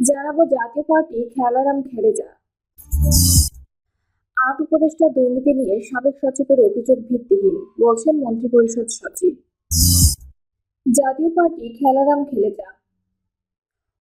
জানাব জাতীয় পার্টি খেলারাম খেলে যা আট উপদেষ্টা দুর্নীতি নিয়ে সাবেক সচিবের অভিযোগ ভিত্তিহীন, বলছেন মন্ত্রিপরিষদ সচিব। জাতীয় পার্টি খেলারাম খেলে যা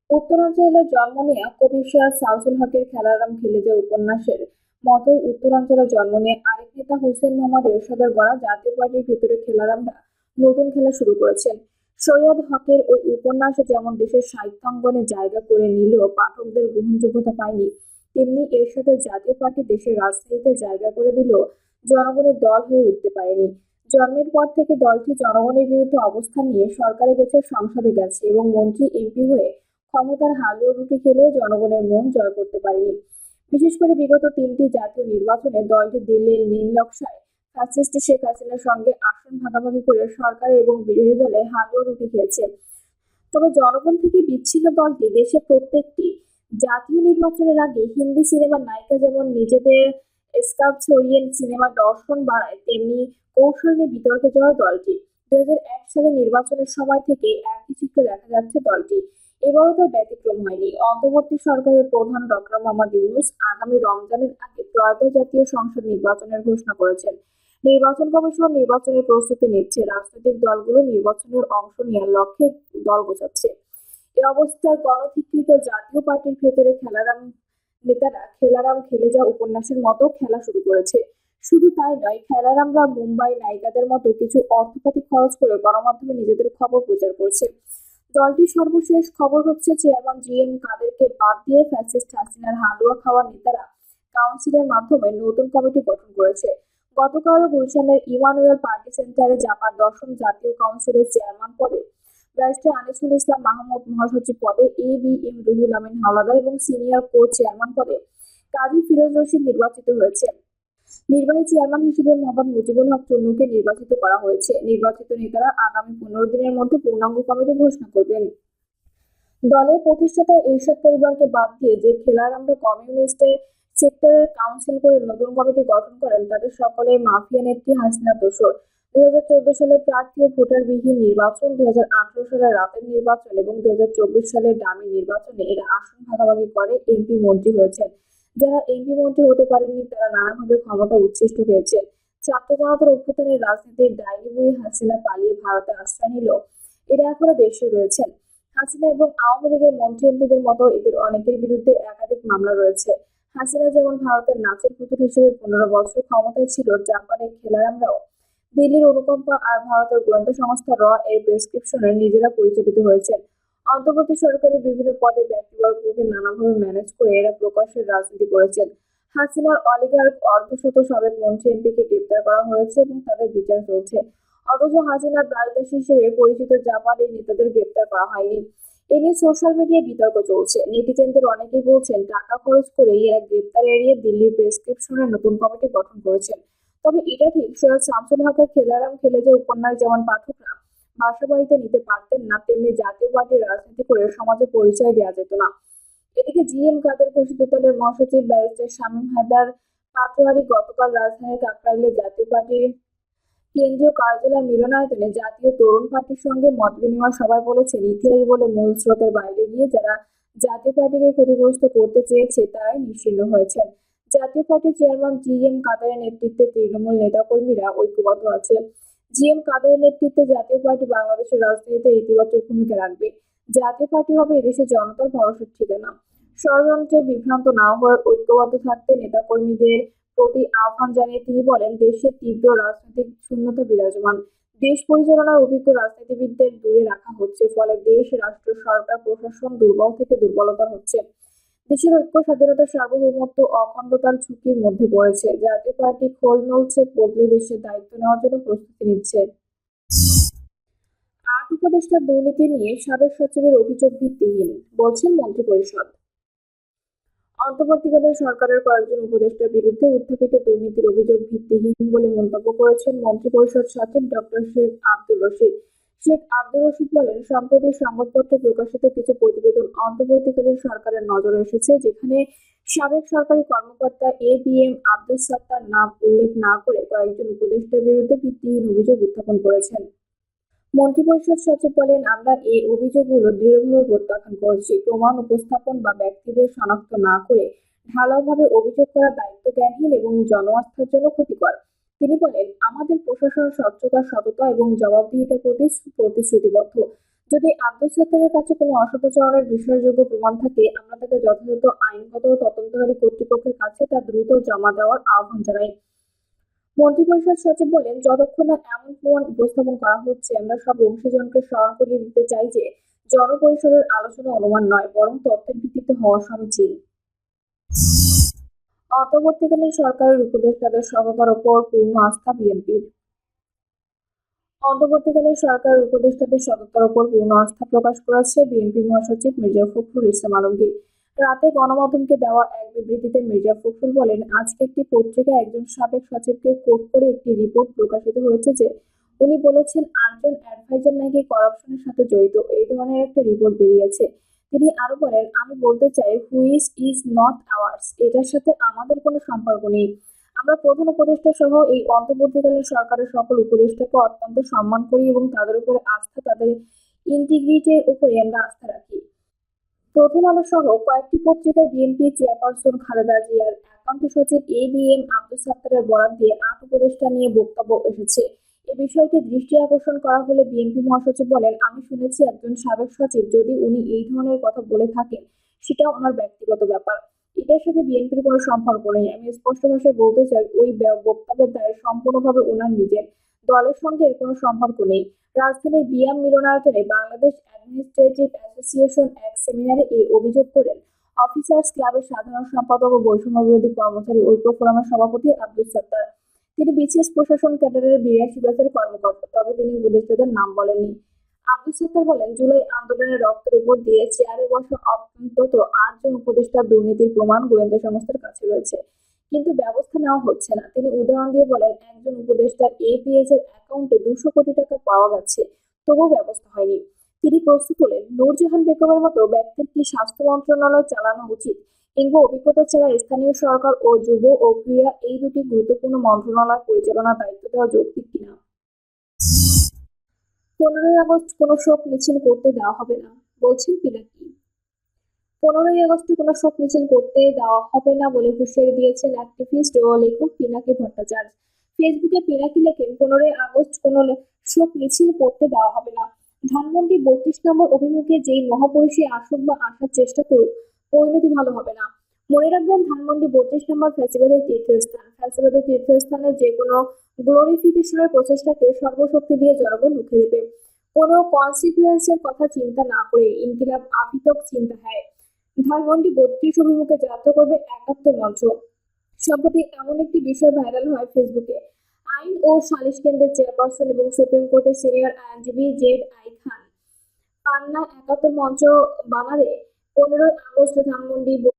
উত্তরাঞ্চলে জন্ম নেয়া কবি সৈয়দ সাউজুল হকের খেলারাম খেলে যা উপন্যাসের মতোই উত্তরাঞ্চলে জন্ম নিয়ে আরেক নেতা হুসেন মোহাম্মদ এরশাদের গড়া জাতীয় পার্টির ভিতরে খেলারামরা নতুন খেলা শুরু করেছেন। সৈয়দ হকের ওই উপন্যাস যেমন দেশের সাহিত্যাঙ্গনে জায়গা করে নিলেও পাঠকদের গ্রহণযোগ্যতা পায়নি, তেমনি এর সাথে জাতীয় পার্টি দেশের রাজনীতিতে জায়গা করে দিলেও জনগণের দল হয়ে উঠতে পারেনি। জন্মের পর থেকে দলটি জনগণের বিরুদ্ধে অবস্থান নিয়ে সরকারে গেছে, সংসদে গেছে এবং মন্ত্রী, এমপি হয়ে ক্ষমতার হালুয়া রুটি খেলেও জনগণের মন জয় করতে পারেনি। বিশেষ করে বিগত তিনটি জাতীয় নির্বাচনে দলটি দিল্লির নীলনকশায় ফ্যাসিস্ট শেখ হাসিনার সঙ্গে আসন ভাগাভাগি করে সরকার এবং বিরোধী দলে হালুয়া রুটি খেয়েছে। তবে জনগণ থেকে বিচ্ছিন্ন দলটি দেশে প্রত্যেকটি জাতীয় নির্বাচনের আগে হিন্দি সিনেমার নায়িকা যেমন নিজেদের স্কাপ ছড়িয়ে সিনেমার দর্শন বাড়ায়, তেমনি কৌশল নিয়ে বিতর্কে জড়ায় দলটি। দুই সালে নির্বাচনের সময় থেকে একই চিত্র দেখা যাচ্ছে দলটি। এবারও তার ব্যতিক্রম হয়নি। অন্তর্বর্তী সরকারের প্রধান ডক্টর মোহাম্মদ ইউনুস আগামী রমজানের আগে ত্রয়োদশ জাতীয় সংসদ নির্বাচনের ঘোষণা করেছেন। নির্বাচন কমিশন নির্বাচনের প্রস্তুতি নিচ্ছে। রাজনৈতিক দলগুলো নির্বাচনের অংশ নেওয়ার লক্ষ্যে দল গোছাচ্ছে। এ অবস্থায় গণধিকৃত জাতীয় পার্টির ভেতরে খেলারাম নেতারা খেলারাম খেলে যা উপন্যাসের মতো খেলা শুরু করেছে। শুধু তাই নয়, খেলারামরা মুম্বাই নায়িকাদের মতো কিছু অর্থপাতি খরচ করে গণমাধ্যমে নিজেদের খবর প্রচার করছে। দলটির সর্বশেষ খবর হচ্ছে, চেয়ারম্যান জি এম কাদেরকে বাদ দিয়ে ফ্যাসিস্ট হাসিনার হালুয়া খাওয়া নেতারা কাউন্সিলের মাধ্যমে নতুন কমিটি গঠন করেছে। গতকাল গুলশানের ইমানুয়েল পার্টি সেন্টারে জাপার দশম জাতীয় কাউন্সিলের চেয়ারম্যান পদে ব্যারিস্টার আনিসুল ইসলাম মাহমুদ মহাসচিব পদে A B M Ruhul Amin Hawladar এবং সিনিয়র কো চেয়ারম্যান পদে কাজী ফিরোজ রশিদ নির্বাচিত হয়েছে। নির্বাহী চেয়ারম্যান হিসেবে মোহাম্মদ মুজিবুল হক চন্নুকে নির্বাচিত করা হয়েছে। নির্বাচিত নেতারা আগামী পনেরো দিনের মধ্যে পূর্ণাঙ্গ কমিটি ঘোষণা করবেন। দলের প্রতিষ্ঠাতা এরশাদ পরিবারকে বাদ দিয়ে যে খেলারামরা কমিউনিস্টের সেক্টরের কাউন্সিল করে নতুন কমিটি গঠন করেন, তাদের সকলে মাফিয়া নেত্রী হাসিনা তোসর দুই হাজার চোদ্দ সালে প্রার্থী ও ভোটারবিহীন নির্বাচন, দুই হাজার আঠারো সালের রাতের নির্বাচন এবং দুই হাজার চব্বিশ সালের ডামি নির্বাচনে এরা আসন ভাগাভাগি করে এমপি মন্ত্রী হয়েছেন। যারা এমপি মন্ত্রী হতে পারেননি, তারা নানাভাবে ক্ষমতা উচ্ছিষ্ট হয়েছে। ছাত্র জনতার অভ্যুত্থানের রাজনীতির ডায়েরি বুড়ি হাসিনা পালিয়ে ভারতে আশ্রয় নিল। এরা এখনও দেশে রয়েছেন। হাসিনা এবং আওয়ামী লীগের মন্ত্রী এমপিদের মতো এদের অনেকের বিরুদ্ধে একাধিক মামলা রয়েছে। হাসিনা যেমন ভারতের নাচের পুতুল হিসেবে পনেরো বছর ক্ষমতায় ছিল, জাপানের খেলারামরাও দিল্লির অনুকম্পা আর ভারতের গোয়েন্দা সংস্থা র এর প্রেসক্রিপশনে নিজেরা পরিচালিত হয়েছেন। অন্তর্বর্তী সরকারের বিভিন্ন পদে ব্যক্তিবর্গকে নানাভাবে ম্যানেজ করে এরা প্রকাশ্যের রাজনীতি করেছেন। হাসিনার অলিগার অর্ধশত সাবেক মন্ত্রী এমপিকে গ্রেপ্তার করা হয়েছে এবং তাদের বিচার চলছে। অথচ হাসিনার দায়দাস হিসেবে পরিচিত জাপানের নেতাদের গ্রেপ্তার করা হয়নি। এ নিয়ে সোশ্যাল মিডিয়ায় বিতর্ক চলছে। নেটিজেনদের অনেকেই বলছেন, টাকা খরচ করে এরা গ্রেপ্তার এড়িয়ে দিল্লির প্রেসক্রিপশনের নতুন কমিটি গঠন করেছেন। তবে এটা ঠিক, সৈয়দ শামসুল হকের খেলারাম খেলে যে উপন্যাস, যেমন পাঠকরা বাসা বাড়িতে নিতে পারতেন না, তেমনি জাতীয় পার্টির রাজনীতি করে সমাজে পরিচয় দেওয়া যেত না। এদিকে জি এম কাদের ঘোষিত দলের মহাসচিব ব্যারিস্টার শামীম হায়দার পাটোয়ারি গতকাল রাজধানীর কাকরাইলে জাতীয় পার্টির কেন্দ্রীয় কার্যালয় মিলনায়তনে জাতীয় তরুণ পার্টির সঙ্গে মত বিনিময় সভায় বলেছেন। ইতিহাস বলে মূল স্রোতের বাইরে গিয়ে যারা জাতীয় পার্টিকে ক্ষতিগ্রস্ত করতে চেয়েছে, তারাই নিশ্চিন্ন হয়েছেন। জাতীয় পার্টির চেয়ারম্যান জি এম কাদারের নেতৃত্বে তৃণমূল নেতাকর্মীরা ঐক্যবদ্ধ আছে। জি এম কাদারের নেতৃত্বে জাতীয় পার্টি বাংলাদেশের রাজনীতিতে ইতিবাচক ভূমিকা রাখবে। জাতীয় পার্টি হবে এদেশের জনতার ভরসার ঠিকানা। ষড়যন্ত্রে বিভ্রান্ত না হয়ে ঐক্যবদ্ধ থাকতে নেতাকর্মীদের প্রতি আহ্বান জানিয়ে তিনি বলেন দেশে তীব্র রাজনৈতিক শূন্যতা বিরাজমান। দেশ পরিচালনায় অভিজ্ঞ রাজনীতিবিদদের দূরে রাখা হচ্ছে, ফলে দেশ, রাষ্ট্র, সরকার, প্রশাসন দুর্বল থেকে দুর্বলতর হচ্ছে। দেশের ঐক্য, স্বাধীনতা, সার্বভৌমত্ব অখণ্ডতার ঝুঁকির মধ্যে পড়েছে। জাতীয় পার্টি খোল নলছে, বদলে দেশের দায়িত্ব নেওয়ার জন্য প্রস্তুতি নিচ্ছে। আট উপদেষ্টার দুর্নীতি নিয়ে সাবেক সচিবের অভিযোগ ভিত্তিহীন, বলছেন মন্ত্রিপরিষদ। অন্তর্বর্তীকালীন সরকারের কয়েকজন উপদেষ্টার বিরুদ্ধে উত্থাপিত দুর্নীতির অভিযোগ ভিত্তিহীন বলে মন্তব্য করেছেন মন্ত্রিপরিষদ সচিব ডক্টর শেখ আব্দুর রশিদ। শেখ আব্দুর রশিদ বলেন সম্প্রতি সংবাদপত্রে প্রকাশিত কিছু প্রতিবেদন অন্তর্বর্তীকালীন সরকারের নজরে এসেছে, যেখানে সাবেক সরকারি কর্মকর্তা A B M Abdul Sattar নাম উল্লেখ না করে কয়েকজন উপদেষ্টার বিরুদ্ধে ভিত্তিহীন অভিযোগ উত্থাপন করেছেন। মন্ত্রিপরিষদ সচিব বলেন, আমরা এই অভিযোগগুলো দৃঢ়ভাবে প্রত্যাখ্যান করছি। প্রমাণ, উপস্থাপন বা ব্যক্তিদের শনাক্ত না করে ঢালাওভাবে অভিযোগ করা দায়িত্বজ্ঞানহীন এবং জনআস্থার জন্য ক্ষতিকর। তিনি বলেন, আমাদের প্রশাসন স্বচ্ছতা, সততা এবং জবাবদিহিতার প্রতি প্রতিশ্রুতিবদ্ধ। যদি আব্দুল সত্তারের কাছে কোনো অসদাচরণের বিশ্বাসযোগ্য প্রমাণ থাকে, আমরা তাকে যথাযথ আইনগত তদন্তকারী কর্তৃপক্ষের কাছে তা দ্রুত জমা দেওয়ার আহ্বান জানাই। মন্ত্রিপরিষদ সচিব বলেন, যতক্ষণ না এমন প্রমাণ উপস্থাপন করা হচ্ছে, আমরা সব অংশীজনকে স্মরণ করিয়ে দিতে চাই যে জনপরিসরের আলোচনা অনুমান নয়, বরং তথ্যের ভিত্তিতে হওয়া সমীচীন অন্তর্বর্তীকালীন সরকারের উপদেষ্টাদের সততার ওপর পূর্ণ আস্থা বিএনপির। অন্তর্বর্তীকালীন সরকারের উপদেষ্টাদের সততার ওপর পূর্ণ আস্থা প্রকাশ করেছে বিএনপি মহাসচিব মির্জা ফখরুল ইসলাম আলমগীর। রাতে গণমাধ্যমকে দেওয়া এক বিবৃতিতে মির্জা ফখরুল বলেন, আজকে একটি পত্রিকায় একজন সাবেক সচিবকে কোট করে একটি রিপোর্ট প্রকাশিত হয়েছে যে উনি বলেছেন, আটজন অ্যাডভাইজার নাকি করাপশনের সাথে জড়িত। এই ধরনের একটা রিপোর্ট বেরিয়েছে। তিনি আরও বলেন, আমি বলতে চাই, হুইস ইজ নট আওয়ার্স। এটার সাথে আমাদের কোনো সম্পর্ক নেই। আমরা প্রধান উপদেষ্টা সহ এই অন্তর্বর্তীকালীন সরকারের সকল উপদেষ্টাকে অত্যন্ত সম্মান করি এবং তাদের উপরে আস্থা, তাদের ইন্টিগ্রিটির উপরে আমরা আস্থা রাখি। প্রথম আলো সহ কয়েকটি পত্রিকায় বিএনপি চেয়ারপারসন খালেদা জিয়ার একান্ত সচিব এ বি এম আব্দুল সাত্তারের বরাদ দিয়ে আট উপদেষ্টা নিয়ে বক্তব্য এসেছে। এ বিষয়টি দৃষ্টি আকর্ষণ করা হলে বিএনপি মহাসচিব বলেন, আমি শুনেছি একজন সাবেক সচিব, যদি উনি এই ধরনের কথা বলে থাকেন সেটা ওনার ব্যক্তিগত ব্যাপার। এটার সাথে বিএনপির কোনো সম্পর্ক নেই। আমি স্পষ্ট ভাষায় বলতে চাই, ওই বক্তব্যের দায় সম্পূর্ণভাবে ওনার নিজের। দলের সঙ্গে এর কোনো সম্পর্ক নেই। রাজধানীর বিয়াম মিলনায়তনে বাংলাদেশ অ্যাডমিনিস্ট্রেটিভ অ্যাসোসিয়েশন এক সেমিনারে এই অভিযোগ করেন। অফিসার্স ক্লাবের সাধারণ সম্পাদক ও বৈষম্য বিরোধী কর্মচারী ঐক্য ফোরামের সভাপতি আব্দুল সত্তার। তিনি বিসিএস প্রশাসন ক্যাডারের বিরাশি ব্যাচের কর্মকর্তা, তবে তিনি উপদেষ্টাদের নাম বলেননি। আব্দুল সত্তার বলেন, জুলাই আন্দোলনের রক্তের উপর দিয়ে চেয়ারে বসা অন্তত আটজন উপদেষ্টার দুর্নীতির প্রমাণ গোয়েন্দা সংস্থার কাছে রয়েছে, কিন্তু ব্যবস্থা নেওয়া হচ্ছে না। তিনি উদাহরণ দিয়ে বলেন, একজন উপদেষ্টার এপিএস এর অ্যাকাউন্টে দুশো কোটি টাকা পাওয়া গেছে, তবুও ব্যবস্থা হয়নি। তিনি প্রশ্ন তোলেন, নূরজাহান বেগমের মতো ব্যক্তির কি স্বাস্থ্য মন্ত্রণালয় চালানো উচিত? কিংবা অভিজ্ঞতা ছাড়া স্থানীয় সরকার ও যুব ও ক্রীড়া এই দুটি গুরুত্বপূর্ণ মন্ত্রণালয় পরিচালনার দায়িত্ব দেওয়া যৌক্তিক কিনা পনেরোই আগস্ট কোনো শোক মিছিল করতে দেওয়া হবে না, বলছেন পিনাকি। পনেরোই আগস্টে কোনো শোক মিছিল করতে দেওয়া হবে না বলে হুঁশিয়ারি দিয়েছেন অ্যাক্টিভিস্ট ও লেখক পিনাকি ভট্টাচার্য। ফেসবুকে পিনাকি লেখেন, পনেরোই আগস্ট কোনো শোক মিছিল করতে দেওয়া হবে না ধানমন্ডি বত্রিশ নম্বর অভিমুখে যেই মহাপুরুষে আসুক বা আসার চেষ্টা করুক, পরিণতি ভালো হবে না। মনে রাখবেন, ধানমন্ডি বত্রিশ নম্বর ফ্যাসিবাদের তীর্থস্থান। ফ্যাসিবাদের তীর্থস্থানের যে কোনো গ্লোরিফিকেশনের প্রচেষ্টাকে সর্বশক্তি দিয়ে জনগণ রুখে দেবে। কোনো কনসিকুয়েন্সের কথা চিন্তা না করে ইনকিলাব আবিতক চিন্তা হয়। ধানমন্ডি বত্রিশ অভিমুখে যাত্রা করবে একাত্তর মঞ্চ। সম্প্রতি এমন একটি বিষয় ভাইরাল হয় ফেসবুকে আইন ও সালিশ কেন্দ্রের চেয়ারপারসন এবং সুপ্রিম কোর্টের সিনিয়র আইনজীবী জেড আই খান। পান্না একাত্তর মঞ্চ বানারে পনেরোই আগস্ট ধানমন্ডি